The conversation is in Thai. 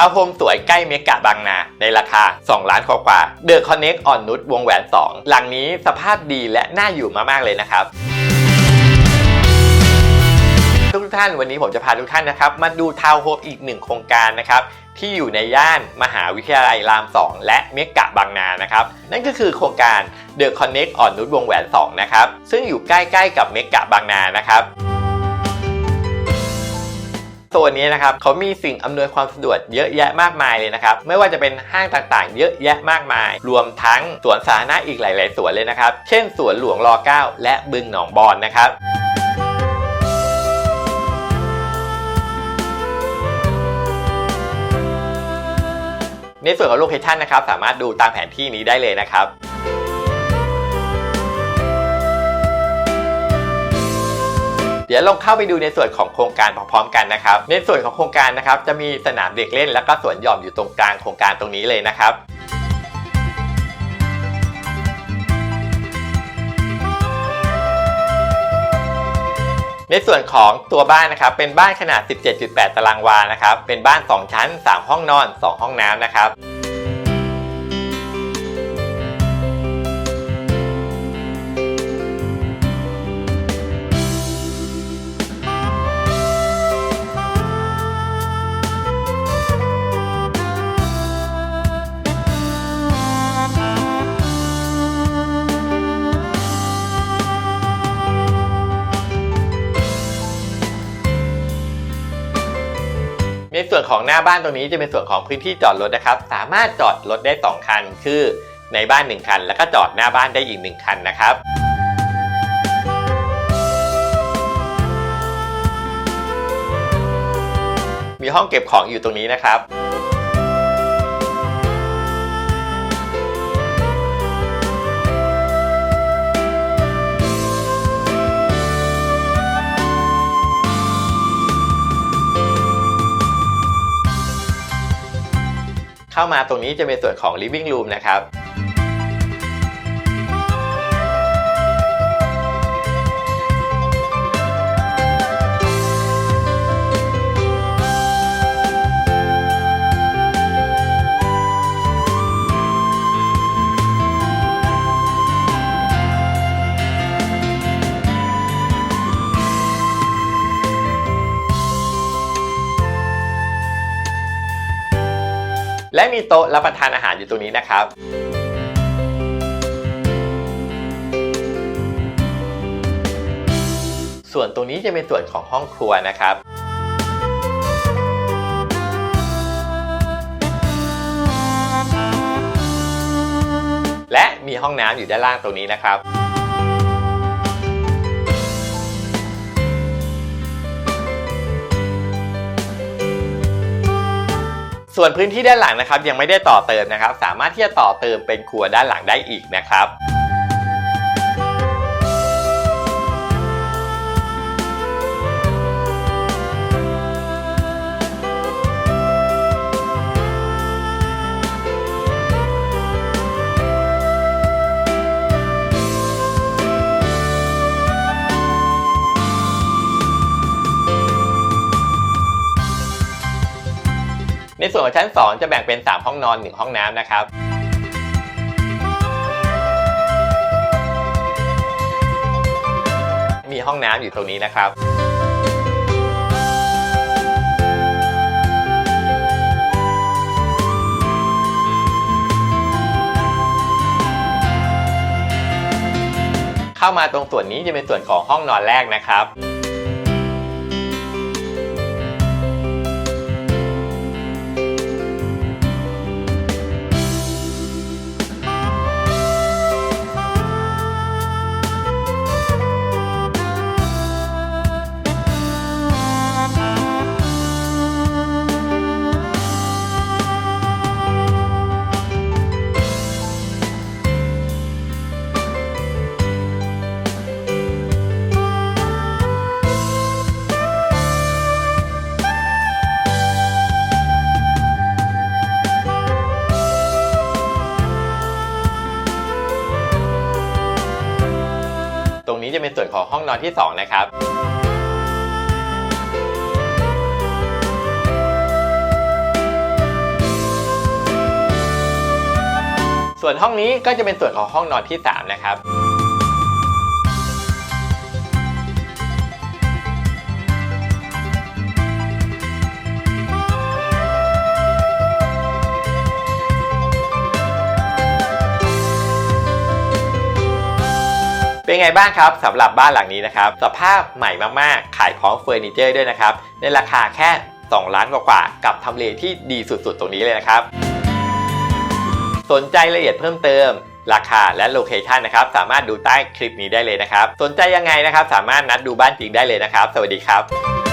ทาวน์โฮมสวยใกล้เมกะบางนา ในราคา 2 ล้านกว่าเดอะคอนเน็กอ่อนนุชวงแหวน 2 หลังนี้สภาพดีและน่าอยู่มากๆเลยนะครับทุกท่านวันนี้ผมจะพาทุกท่านนะครับ มาดูทาวน์โฮมอีกหนึ่งโครงการนะครับ ที่อยู่ในย่านมหาวิทยาลัยราม 2 และเมกะบางนานะครับ นั่นก็คือโครงการ The Connect อ่อนนุชวงแหวน 2 นะครับ ซึ่งอยู่ใกล้ๆกับเมกะบางนานะครับ โซนนี้นะครับเขามีสิ่งอำนวยความสะดวกเยอะแยะมากมายเลยนะครับ ไม่ว่าจะเป็นห้างต่างๆ เยอะแยะมากมาย รวมทั้งสวนสาธารณะอีกหลาย ๆ สวนเลยนะครับ เช่นสวนหลวงร9และบึงหนองบอนนะครับในส่วนของโลเคชันนะครับ สามารถดูตามแผนที่นี้ได้เลยนะครับ เดี๋ยวลองเข้าไปดูในส่วนของโครงการพร้อมๆกันนะครับในส่วนของโครงการนะครับจะมีสนามเด็กเล่น แล้วก็สวนหย่อมอยู่ตรงกลางโครงการตรงนี้เลยนะครับในส่วนของตัวบ้านนะครับเป็นบ้านขนาด 17.8 ตารางวานะครับเป็นบ้าน 2 ชั้น 3 ห้องนอน 2 ห้องน้ำนะครับ ในส่วนของหน้าบ้านตรงนี้จะเป็นส่วนของพื้นที่จอดรถนะครับ สามารถจอดรถได้ 2 คัน คือในบ้าน 1 คัน แล้วก็จอดหน้าบ้านได้อีก 1 คันนะครับมีห้องเก็บของอยู่ตรงนี้นะครับ เข้ามาตรงนี้จะเป็นส่วนของ living room นะครับ และมีโต๊ะรับประทานอาหารอยู่ตรงนี้นะครับส่วนตรงนี้จะเป็นส่วนของห้องครัวนะครับ และมีห้องน้ำอยู่ด้านล่างตรงนี้นะครับ ส่วนพื้นที่ด้านหลังนะครับยังไม่ได้ต่อเติมนะครับ สามารถที่จะต่อเติมเป็นครัวด้านหลังได้อีกนะครับ ในส่วนของชั้น 2 จะแบ่งเป็น 3 ห้องนอน 1 ห้องน้ำนะครับมีห้องน้ำอยู่ตรงนี้นะครับเข้ามาตรงส่วนนี้จะเป็นส่วนของห้องนอนแรกนะครับ ตรงนี้จะเป็นส่วนของห้องนอนที่ 2 นะครับส่วนห้องนี้ก็จะเป็นส่วนของห้องนอนที่ 3 นะครับ เป็นไงบ้างครับสำหรับบ้านหลังนี้นะครับสภาพใหม่มากๆ ขายพร้อมเฟอร์นิเจอร์ด้วยนะครับในราคาแค่ 2 ล้านกว่าๆกับทำเลที่ดีสุดๆ ตรงนี้เลยนะครับ สนใจรายละเอียดเพิ่มเติมราคาและโลเคชันนะครับสามารถดูใต้คลิปนี้ได้เลยนะครับ สนใจยังไงนะครับ สามารถนัดดูบ้านจริงได้เลยนะครับ สวัสดีครับ